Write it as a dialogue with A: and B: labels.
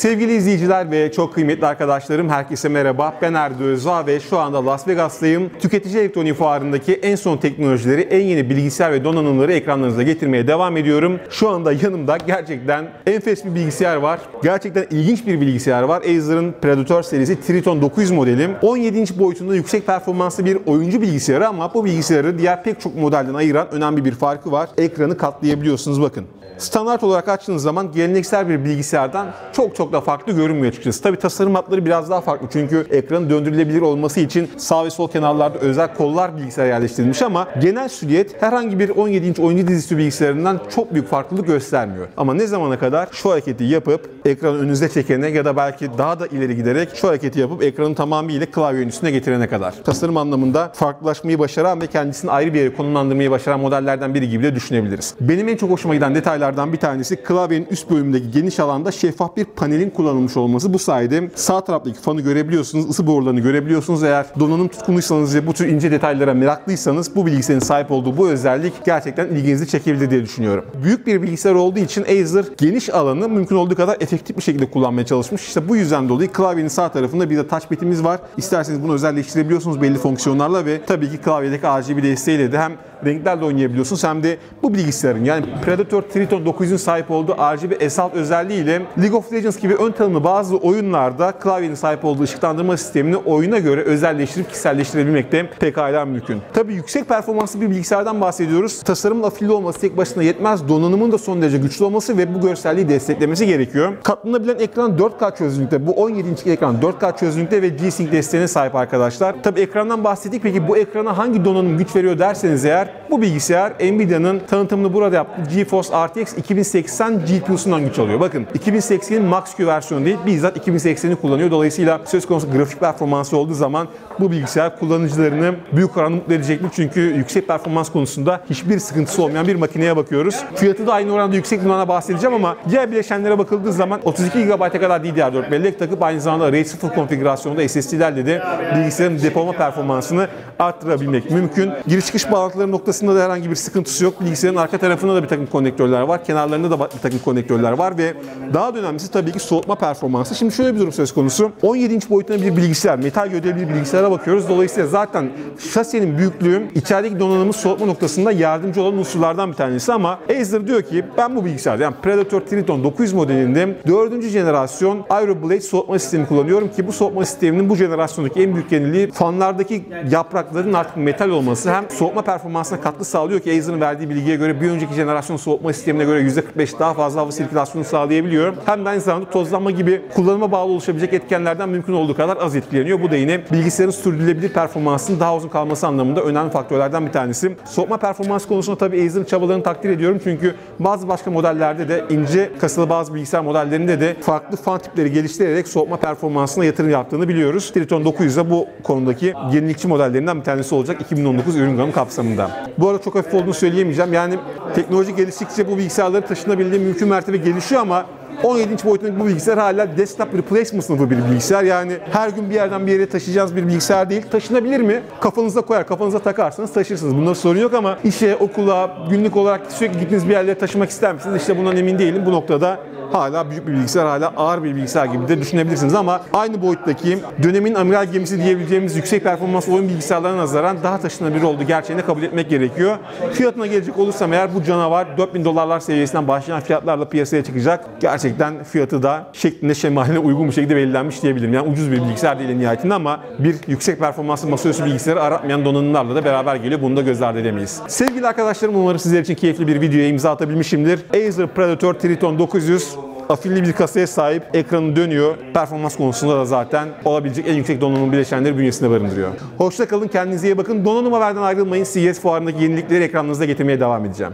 A: Sevgili izleyiciler ve çok kıymetli arkadaşlarım herkese merhaba. Ben Erdo Özağ ve şu anda Las Vegas'tayım. Tüketici elektronik fuarındaki en son teknolojileri, en yeni bilgisayar ve donanımları ekranlarınıza getirmeye devam ediyorum. Şu anda yanımda gerçekten enfes bir bilgisayar var. Gerçekten ilginç bir bilgisayar var. Acer'ın Predator serisi Triton 900 modelim. 17 inç boyutunda yüksek performanslı bir oyuncu bilgisayarı ama bu bilgisayarı diğer pek çok modelden ayıran önemli bir farkı var. Ekranı katlayabiliyorsunuz bakın. Standart olarak açtığınız zaman geleneksel bir bilgisayardan çok çok da farklı görünmüyor açıkçası. Tabi tasarım hatları biraz daha farklı çünkü ekranın döndürülebilir olması için sağ ve sol kenarlarda özel kollar bilgisayar yerleştirilmiş ama genel silüet herhangi bir 17 inç oyuncu dizüstü bilgisayarından çok büyük farklılık göstermiyor. Ama ne zamana kadar şu hareketi yapıp ekranı önünüze çekene ya da belki daha da ileri giderek şu hareketi yapıp ekranın tamamıyla klavyenin üstüne getirene kadar. Tasarım anlamında farklılaşmayı başaran ve kendisini ayrı bir yere konumlandırmayı başaran modellerden biri gibi de düşünebiliriz. Benim en çok hoşuma giden detaylar detaylardan bir tanesi klavyenin üst bölümündeki geniş alanda şeffaf bir panelin kullanılmış olması. Bu sayede sağ taraftaki fanı görebiliyorsunuz, ısı borularını görebiliyorsunuz. Eğer donanım tutkunuysanız ve bu tür ince detaylara meraklıysanız bu bilgisayarın sahip olduğu bu özellik gerçekten ilginizi çekebilir diye düşünüyorum. Büyük bir bilgisayar olduğu için Acer geniş alanı mümkün olduğu kadar efektif bir şekilde kullanmaya çalışmış. İşte bu yüzden dolayı klavyenin sağ tarafında bir de touchpad'imiz var. İsterseniz bunu özelleştirebiliyorsunuz belli fonksiyonlarla ve tabii ki klavyedeki RGB desteğiyle de hem renklerle oynayabiliyorsunuz hem de bu bilgisayarın yani Predator Triton 900'ün sahip olduğu RGB Assault özelliğiyle League of Legends gibi ön tanımlı bazı oyunlarda klavyenin sahip olduğu ışıklandırma sistemini oyuna göre özelleştirip kişiselleştirebilmek de pekala mümkün. Tabii yüksek performanslı bir bilgisayardan bahsediyoruz. Tasarımla afili olması tek başına yetmez. Donanımın da son derece güçlü olması ve bu görselliği desteklemesi gerekiyor. Katlanabilen ekran 4K çözünürlükte. Bu 17 inçlik ekran 4K çözünürlükte ve G-Sync desteğine sahip arkadaşlar. Tabii ekrandan bahsettik. Peki bu ekrana hangi donanım güç veriyor derseniz eğer bu bilgisayar Nvidia'nın tanıtımını burada yaptığı GeForce RTX 2080 GPU'sundan güç alıyor. Bakın 2080'in Max-Q versiyonu değil bizzat 2080'i kullanıyor. Dolayısıyla söz konusu grafik performansı olduğu zaman bu bilgisayar kullanıcılarını büyük oranda mutlu edecektir. Çünkü yüksek performans konusunda hiçbir sıkıntısı olmayan bir makineye bakıyoruz. Fiyatı da aynı oranda yüksek bundan bahsedeceğim ama diğer bileşenlere bakıldığı zaman 32 GB'a kadar DDR4 bellek takıp aynı zamanda RAID 0 konfigürasyonunda SSD'lerle de bilgisayarın depolama performansını arttırabilmek mümkün. Giriş çıkış bağlantıları noktasında da herhangi bir sıkıntısı yok. Bilgisayarın arka tarafında da bir takım konnektörler var. Kenarlarında da bir takım konnektörler var ve daha da önemlisi tabii ki soğutma performansı. Şimdi şöyle bir durum söz konusu. 17 inç boyutunda bir bilgisayar, metal gövdeli bir bilgisayara bakıyoruz. Dolayısıyla zaten şasiyenin büyüklüğü içerideki donanımı soğutma noktasında yardımcı olan unsurlardan bir tanesi ama Acer diyor ki ben bu bilgisayarda yani Predator Triton 900 modelinde 4. jenerasyon Aeroblade soğutma sistemi kullanıyorum ki bu soğutma sisteminin bu jenerasyondaki en büyük yeniliği fanlardaki yaprakların artık metal olması hem soğutma performansına katkı sağlıyor ki Acer'ın verdiği bilgiye göre bir önceki jenerasyon soğutma sistemine göre %45 daha fazla hava sirkülasyonu sağlayabiliyor. Hem de aynı zamanda tozlanma gibi kullanıma bağlı oluşabilecek etkenlerden mümkün olduğu kadar az etkileniyor. Bu da yine bilgisayarın sürdürülebilir performansının daha uzun kalması anlamında önemli faktörlerden bir tanesi. Soğutma performans konusunda tabii Acer'ın çabalarını takdir ediyorum çünkü bazı başka modellerde de ince kasılı bazı bilgisayar modellerinde de farklı fan tipleri geliştirerek soğutma performansına yatırım yaptığını biliyoruz. Triton 900 de bu konudaki yenilikçi modellerinden bir tanesi olacak 2019 ürün gamı kapsamında. Bu arada çok hafif olduğunu söyleyemeyeceğim. Yani teknoloji geliştikçe bu bilgisayarların taşınabildiği mümkün mertebe gelişiyor ama 17 inç boyutundaki bu bilgisayar hala desktop replacement sınıfı bir bilgisayar. Yani her gün bir yerden bir yere taşıyacağınız bir bilgisayar değil. Taşınabilir mi? Kafanıza koyar, kafanıza takarsanız taşırsınız. Bunda sorun yok ama işe, okula, günlük olarak sürekli gittiğiniz bir yerlere taşımak ister misiniz? İşte bundan emin değilim. Bu noktada hala büyük bir bilgisayar, hala ağır bir bilgisayar gibi de düşünebilirsiniz ama aynı boyuttaki dönemin amiral gemisi diyebileceğimiz yüksek performans oyun bilgisayarlarına nazaran daha taşınabilir olduğu gerçeğini kabul etmek gerekiyor. Fiyatına gelecek olursam eğer bu canavar 4000 dolarlar seviyesinden başlayan fiyatlarla piyasaya çıkacak. Gerçekten fiyatı da şeklinde şemaline uygun bir şekilde belirlenmiş diyebilirim. Yani ucuz bir bilgisayar değil nihayetinde ama bir yüksek performanslı masaüstü bilgisayarı aratmayan donanımlarla da beraber geliyor. Bunu da göz ardı edemeyiz. Sevgili arkadaşlarım umarım sizler için keyifli bir videoya imza atabilmişimdir. Acer Predator Triton 900 afilli bir kasaya sahip, ekranı dönüyor. Performans konusunda da zaten olabilecek en yüksek donanım bileşenleri bünyesinde barındırıyor. Hoşça kalın, kendinize iyi bakın. Donanım haberden ayrılmayın. CES fuarındaki yenilikleri ekranınıza getirmeye devam edeceğim.